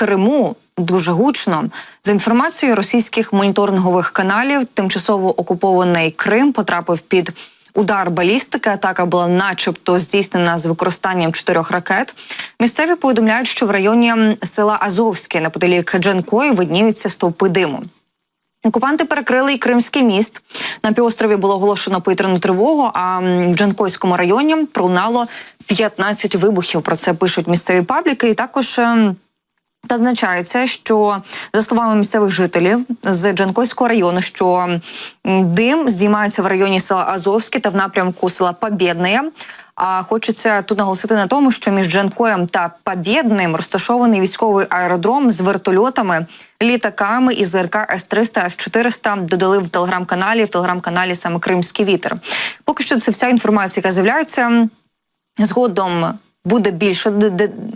Криму. Дуже гучно за інформацією російських моніторингових каналів, тимчасово окупований Крим потрапив під удар балістики. Атака була, начебто, здійснена з використанням чотирьох ракет. Місцеві повідомляють, що в районі села Азовське неподалік Джанкої видніються стовпи диму. Окупанти перекрили й Кримський міст. На півострові було оголошено повітряну тривогу. А в Джанкойському районі пролунало 15 вибухів. Про це пишуть місцеві пабліки. І також ем, Зазначається, що за словами місцевих жителів з Джанкойського району, що дим здіймається в районі села Азовське та в напрямку села Побєдне. А хочеться тут наголосити на тому, що між Джанкоєм та Побєдним розташований військовий аеродром з вертольотами, літаками із ЗРК С-300, С-400 додали в телеграм-каналі, в телеграм-каналі саме Кримський вітер. Поки що це вся інформація, яка з'являється. Згодом буде більше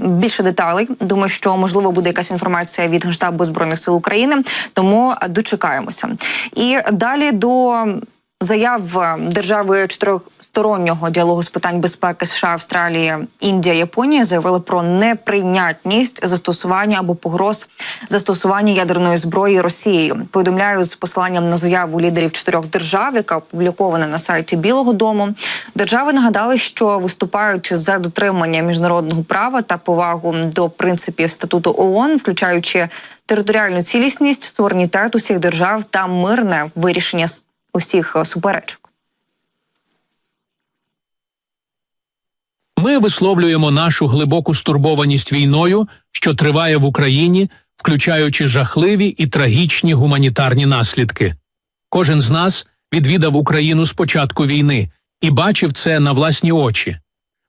більше деталей. Думаю, що можливо буде якась інформація від генштабу збройних сил України. Тому дочекаємося. І далі до заяв е, держави чотирьохстороннього діалогу з питань безпеки США, Австралії, Індія, Японія заявили про неприйнятність застосування або погроз застосування ядерної зброї Росією. Повідомляю з посиланням на заяву лідерів чотирьох держав, яка опублікована на сайті Білого Дому. Держави нагадали, що виступають за дотримання міжнародного права та повагу до принципів статуту ООН, включаючи територіальну цілісність, суверенітет усіх держав та мирне вирішення усіх е, суперечок. Ми висловлюємо нашу глибоку стурбованість війною, що триває в Україні, включаючи жахливі і трагічні гуманітарні наслідки. Кожен з нас відвідав Україну з початку війни і бачив це на власні очі.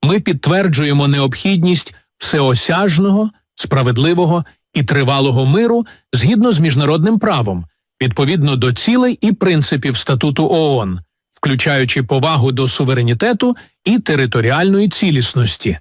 Ми підтверджуємо необхідність всеосяжного, справедливого і тривалого миру згідно з міжнародним правом, відповідно до цілей і принципів статуту ООН, включаючи повагу до суверенітету і територіальної цілісності.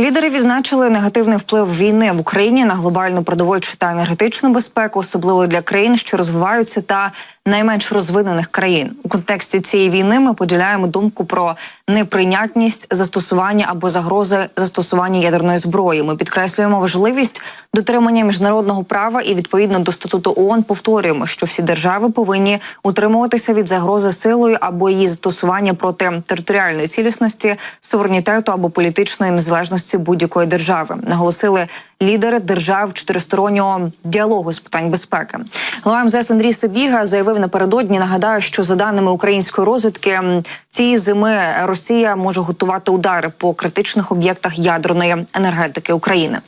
Лідери відзначили негативний вплив війни в Україні на глобальну продовольчу та енергетичну безпеку, особливо для країн, що розвиваються, та найменш розвинених країн. У контексті цієї війни ми поділяємо думку про неприйнятність застосування або загрози застосування ядерної зброї. Ми підкреслюємо важливість дотримання міжнародного права і відповідно до статуту ООН повторюємо, що всі держави повинні утримуватися від загрози силою або її застосування проти територіальної цілісності, суверенітету або політичної незалежності будь-якої держави. Наголосили лідери держав чотиристороннього діалогу з питань безпеки. Голова МЗС Андрій Сабіга заявив напередодні. Нагадаю, що за даними української розвідки, цієї зими Росія може готувати удари по критичних об'єктах ядерної енергетики України.